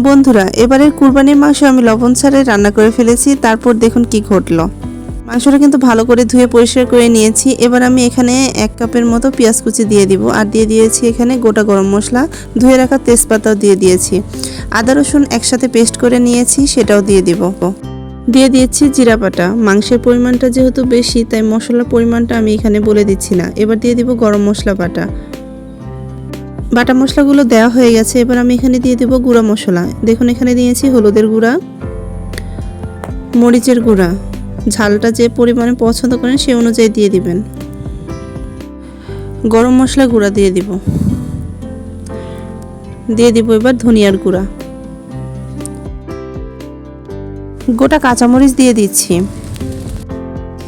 বন্ধুরা, এবারের কুরবানির মাংস আমি লবণ ছাড়াই রান্না করে ফেলেছি, তারপর দেখুন কি ঘটলো। মাংসটা কিন্তু ভালো করে ধুয়ে পরিষ্কার করে নিয়েছি। এবার আমি এখানে এক কাপের মতো পেঁয়াজ কুচি দিয়ে দিব আর দিয়ে দিয়েছি এখানে গোটা গরম মশলা। ধুয়ে রাখা তেজপাতাও দিয়ে দিয়েছি। আদা, রসুন একসাথে পেস্ট করে নিয়েছি, সেটাও দিয়ে দিব। দিয়ে দিয়েছি জিরা বাটা। মাংসের পরিমাণটা যেহেতু বেশি, তাই মশলার পরিমাণটা আমি এখানে বলে দিচ্ছি না। এবার দিয়ে দিব গরম মশলা বাটা। বাটা মশলাগুলো দেওয়া হয়ে গেছে, এবার আমি এখানে দিয়ে দেবো গুঁড়া মশলা। দেখুন, এখানে দিয়েছি হলুদের গুঁড়া, মরিচের গুঁড়া। ঝালটা যে পরিমাণে পছন্দ করেন সেই অনুযায়ী দিয়ে দিবেন। গরম মশলা গুঁড়া দিয়ে দিব। দিয়ে দিব এবার ধনিয়ার গুঁড়া। গোটা কাঁচামরিচ দিয়ে দিচ্ছি।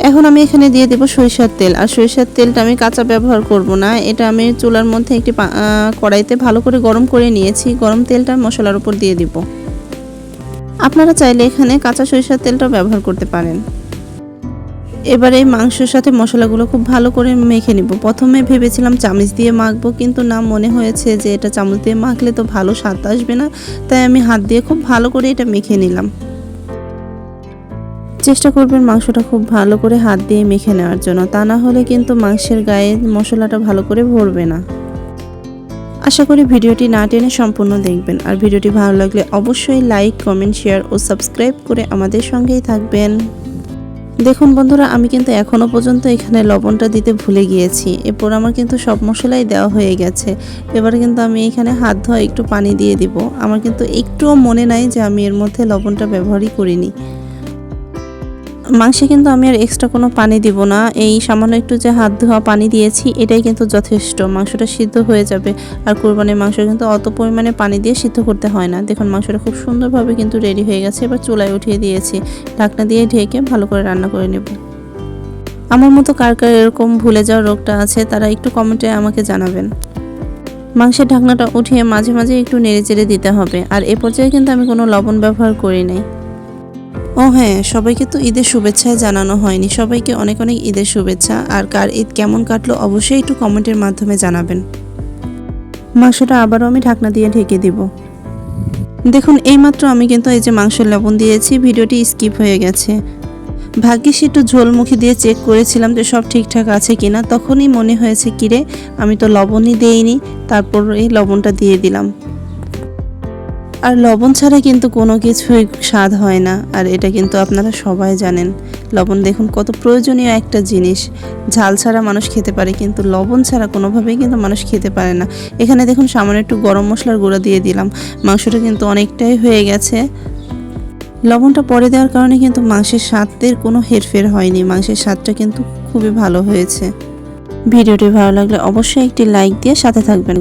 এখন আমি এখানে দিয়ে দেবো সরিষার তেল। আর সরিষার তেলটা আমি কাঁচা ব্যবহার করব না। এটা আমি চুলার মধ্যে একটি কড়াইতে ভালো করে গরম করে নিয়েছি। গরম তেলটা মশলার উপর দিয়ে দিব। আপনারা চাইলে এখানে কাঁচা সরিষার তেলটাও ব্যবহার করতে পারেন। এবার এই মাংসের সাথে মশলাগুলো খুব ভালো করে মেখে নিব। প্রথমে ভেবেছিলাম চামচ দিয়ে মাখবো, কিন্তু না, মনে হয়েছে যে এটা চামচ দিয়ে মাখলে তো ভালো স্বাদ আসবে না। তাই আমি হাত দিয়ে খুব ভালো করে এটা মেখে নিলাম। চেষ্টা করবেন মাংসটা খুব ভালো করে হাত দিয়ে মেখে নেওয়ার জন্য। তা না হলে কিন্তু মাংসের গায়ে মশলাটা ভালো করে ভরবে না। আশা করি ভিডিওটি না টেনে সম্পূর্ণ দেখবেন। আর ভিডিওটি ভালো লাগলে অবশ্যই লাইক, কমেন্ট, শেয়ার ও সাবস্ক্রাইব করে আমাদের সঙ্গেই থাকবেন। দেখুন বন্ধুরা, আমি কিন্তু এখনও পর্যন্ত এখানে লবণটা দিতে ভুলে গিয়েছি। এরপর আমার কিন্তু সব মশলাই দেওয়া হয়ে গেছে। এবার কিন্তু আমি এখানে হাত ধোয়া একটু পানি দিয়ে দিব। আমার কিন্তু একটুও মনে নাই যে আমি এর মধ্যে লবণটা ব্যবহারই করিনি। মাংসে কিন্তু আমি আর এক্সট্রা কোনো পানি দিব না। এই সামান্য একটু যে হাত ধোয়া পানি দিয়েছি, এটাই কিন্তু যথেষ্ট। মাংসটা সিদ্ধ হয়ে যাবে। আর কোরবানির মাংস কিন্তু অত পরিমাণে পানি দিয়ে সিদ্ধ করতে হয় না। দেখুন, মাংসটা খুব সুন্দরভাবে কিন্তু রেডি হয়ে গেছে। এবার চুলায় উঠিয়ে দিয়েছি। ঢাকনা দিয়ে ঢেকে ভালো করে রান্না করে নেব। আমার মতো কার কার এরকম ভুলে যাওয়ার রোগটা আছে, তারা একটু কমেন্টে আমাকে জানাবেন। মাংসের ঢাকনাটা উঠিয়ে মাঝে মাঝে একটু নেড়ে চেড়ে দিতে হবে। আর এ পর্যায়ে কিন্তু আমি কোনো লবণ ব্যবহার করি নাই। ও হ্যাঁ সবাইকে তো ঈদের শুভেচ্ছায় জানানো হয়নি। সবাইকে অনেক অনেক ঈদের শুভেচ্ছা। আর কার ঈদ কেমন কাটলো অবশ্যই একটু কমেন্টের মাধ্যমে জানাবেন। মাংসটা আবারও আমি ঢাকনা দিয়ে ঢেকে দিব। দেখুন, এইমাত্র আমি কিন্তু এই যে মাংসের লবণ দিয়েছি, ভিডিওটি স্কিপ হয়ে গেছে। ভাগ্যিস একটু ঝোল মুখে দিয়ে চেক করেছিলাম যে সব ঠিকঠাক আছে কিনা। তখনই মনে হয়েছে, কিরে, আমি তো লবণই দেইনি। তারপর এই লবণটা দিয়ে দিলাম। আর লবণ ছাড়া কিন্তু কোনো কিছুই স্বাদ হয় না, আর এটা কিন্তু আপনারা সবাই জানেন। লবণ দেখুন, কত প্রয়োজনীয় একটা জিনিস। ঝাল ছাড়া মানুষ খেতে পারে, কিন্তু লবণ ছাড়া কোনোভাবেই কিন্তু মানুষ খেতে পারে না। এখানে দেখুন, সামান্য একটু গরম মশলার গুঁড়া দিয়ে দিলাম। মাংসটা কিন্তু অনেকটাই হয়ে গেছে। লবণটা পরে দেওয়ার কারণে কিন্তু মাংসের স্বাদের কোনো হেরফের হয়নি। মাংসের স্বাদটা কিন্তু খুবই ভালো হয়েছে। ভিডিওটি ভালো লাগলে অবশ্যই একটি লাইক দিয়ে সাথে থাকবেন।